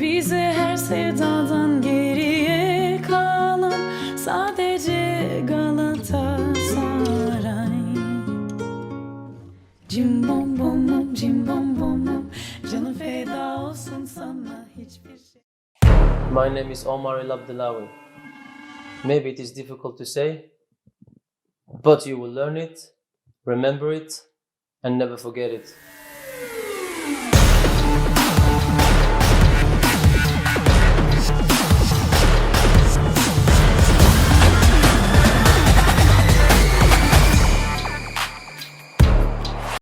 Bize her sevdadan geriye kalan Sadece Galatasaray Cim bom bom bom cim bom bom bom Canım feda olsun sana hiçbir şey My name is Omar El Abdelawi. Maybe it is difficult to say, but you will learn it, remember it, and never forget it.